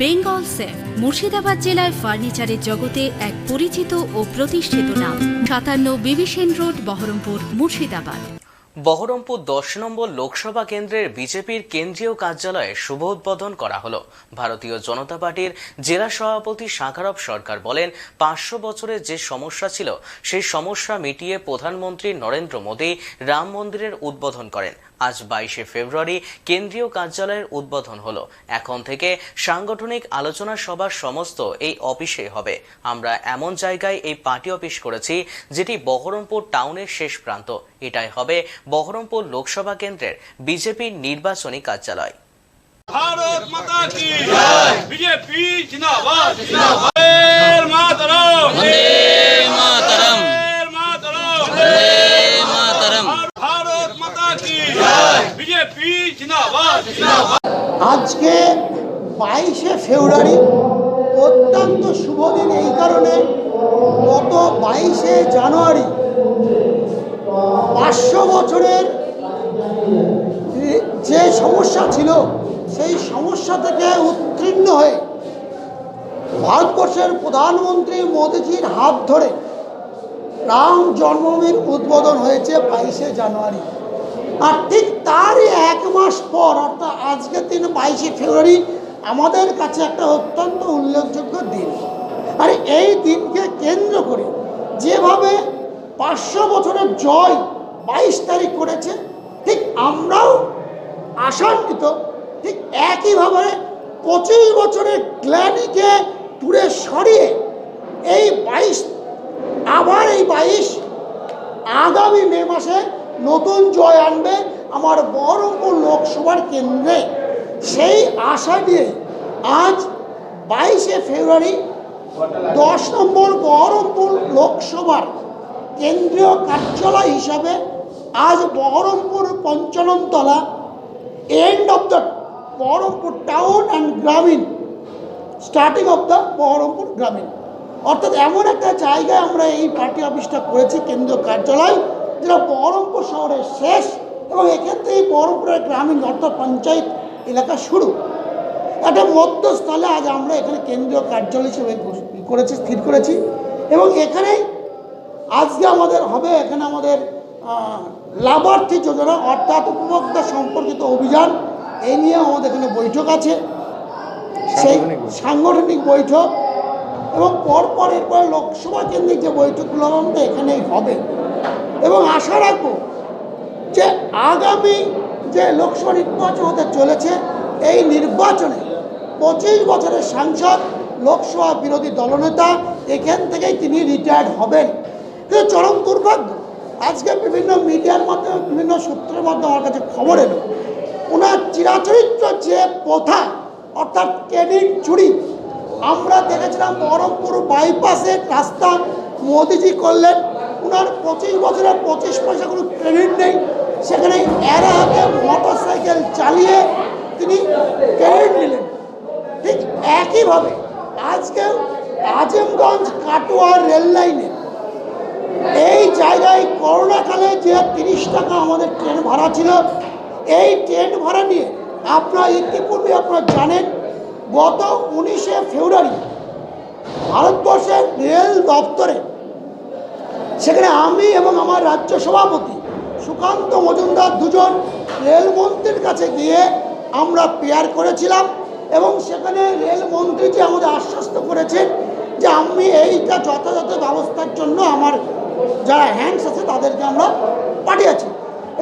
Bengal safe, Murshidabad জেলায় ফার্নিচারের জগতে এক পরিচিত ও প্রতিষ্ঠিত নাম। সাতান্ন বিবিসেন রোড, বহরমপুর, মুর্শিদাবাদ। বহরমপুর দশ নম্বর লোকসভা কেন্দ্রের বিজেপির কেন্দ্রীয় কার্যালয়ে শুভ উদ্বোধন করা হলো। ভারতীয় জনতা পার্টির জেলা সভাপতি শাকারব সরকার বলেন, পাঁচশো বছরের যে সমস্যা ছিল, সেই সমস্যা মিটিয়ে প্রধানমন্ত্রী নরেন্দ্র মোদী রাম মন্দিরের উদ্বোধন করেন। আজ বাইশে ফেব্রুয়ারি কেন্দ্রীয় কার্যালয়ের উদ্বোধন হলো। এখন থেকে সাংগঠনিক আলোচনা সভার সমস্ত এই অফিসে হবে। আমরা এমন জায়গায় এই পার্টি অফিস করেছি যেটি বহরমপুর টাউনের শেষ প্রান্ত। এটাই হবে বহরমপুর লোকসভা কেন্দ্রের বিজেপির নির্বাচনী কার্যালয়। ভারত মাতা কি বিজেপি আজকে বাইশে ফেব্রুয়ারি, অত্যন্ত শুভ দিন এই কারণে গত বাইশে জানুয়ারি পাঁচশো বছরের যে সমস্যা ছিল, সেই সমস্যা থেকে উত্তীর্ণ হয়ে ভারতবর্ষের প্রধানমন্ত্রী মোদীজির হাত ধরে রাম জন্মভূমির উদ্বোধন হয়েছে বাইশে জানুয়ারি। আর মাস পর, অর্থাৎ আজকের দিন বাইশে ফেব্রুয়ারি, আমাদের কাছে একটা অত্যন্ত উল্লেখযোগ্য দিন। আর, এই দিনকে কেন্দ্র করে যেভাবে পাঁচশো বছরের জয় বাইশ তারিখ করেছে, ঠিক আমরাও আশান্বিত, ঠিক একইভাবে পঁচিশ বছরের গ্ল্যানিকে দূরে সরিয়ে এই বাইশ, আবার এই বাইশ আগামী মে মাসে নতুন জয় আনবে। আমার বহরমপুর লোকসভার কেন্দ্রে। সেই আশা নিয়ে আজ বাইশে ফেব্রুয়ারি দশ নম্বর বহরমপুর লোকসভার কেন্দ্রীয় কার্যালয় হিসাবে আজ Berhampore Panchanantala end of the Berhampore town and গ্রামীণ স্টার্টিং অফ দ্য বহরমপুর গ্রামীণ। অর্থাৎ এমন একটা জায়গায় আমরা এই পার্টি অফিসটা করেছি, কেন্দ্রীয় কার্যালয়, যেটা বহরমপুর শহরের শেষ এবং এখান থেকেই বহরমপুরের গ্রামীণ অর্থাৎ পঞ্চায়েত এলাকা শুরু। একটা মধ্যস্থলে আজ আমরা এখানে কেন্দ্রীয় কার্যালয় হিসেবে করেছি স্থির করেছি এবং এখানেই আজকে আমাদের হবে এখানে আমাদের লাভার্থী যোজনা অর্থাৎ উপভোক্তা সম্পর্কিত অভিযান। এই নিয়ে আমাদের এখানে বৈঠক আছে। সেই সাংগঠনিক বৈঠক। এবং পরপর এরপর লোকসভা কেন্দ্রিক যে বৈঠকগুলো আমাদের এখানেই হবে। এবং আশা রাখব যে আগামী যে লোকসভা নির্বাচন হতে চলেছে, এই নির্বাচনে পঁচিশ বছরের সাংসদ, লোকসভা বিরোধী দলনেতা, এখান থেকেই তিনি রিটায়ার্ড হবেন। কিন্তু চরম দুর্ভাগ্য, আজকে বিভিন্ন মিডিয়ার মাধ্যমে, বিভিন্ন সূত্রের মাধ্যমে আমার কাছে খবর এলো, ওনার চিরাচরিত্র যে প্রথা, অর্থাৎ ক্রেডিট চুরি, আমরা দেখেছিলাম বহরমপুর বাইপাসের রাস্তা মোদিজি করলেন। ওনার পঁচিশ বছরের পঁচিশ পয়সা কোনো ক্রেডিট নেই। সেখানে এরা হাতে মোটর সাইকেল চালিয়ে তিনি ক্রেডিট নিলেন। ঠিক একইভাবে আজকেও আজিমগঞ্জ কাটোয়া রেল লাইনে এই জায়গায় করোনাকালে যে তিরিশ টাকা আমাদের ট্রেন ভাড়া ছিল, এই ট্রেন ভাড়া নিয়ে আপনারা ইতিপূর্বে আপনারা জানেন, গত উনিশে ফেব্রুয়ারি ভারতবর্ষের রেল দপ্তরে সেখানে আমি এবং আমার রাজ্য সভাপতি সুকান্ত মজুমদার দুজন রেলমন্ত্রীর কাছে গিয়ে আমরা পেয়ার করেছিলাম এবং সেখানে রেলমন্ত্রী যে আমাদের আশ্বস্ত করেছেন যে আমি এইটা যথাযথ ব্যবস্থার জন্য আমার যারা হ্যান্ডস আছে তাদেরকে আমরা পাঠিয়েছি।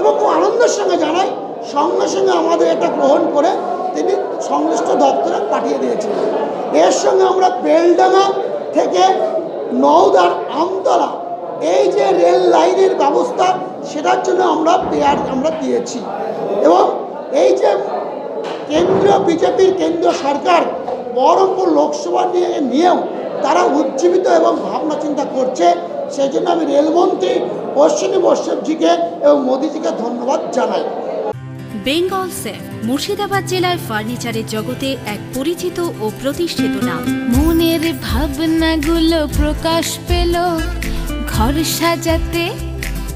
এবং খুব আনন্দের সঙ্গে জানাই, সঙ্গে সঙ্গে আমাদের এটা গ্রহণ করে তিনি সংশ্লিষ্ট দপ্তরে পাঠিয়ে দিয়েছিলেন। এর সঙ্গে আমরা বেলডাঙ্গা থেকে নওদার আমতলা, এই যে রেল লাইনের ব্যবস্থা সেটার জন্য আমরা পেয়ার আমরা দিয়েছি। এবং এই যে কেন্দ্রীয় বিজেপির কেন্দ্রীয় সরকার বহরমপুর লোকসভা নিয়ে নিয়েও তারা উজ্জীবিত এবং ভাবনা চিন্তা করছে সেই জন্য আমি রেলমন্ত্রী অশ্বিনী বৈষ্ণবজিকে এবং মোদিজিকে ধন্যবাদ জানাই। বেঙ্গল সেফ মুর্শিদাবাদ জেলায় ফার্নিচারের জগতে এক পরিচিত ও প্রতিষ্ঠিত নাম। মনের ভাবনাগুলো প্রকাশ পেল। ঘর সাজাতে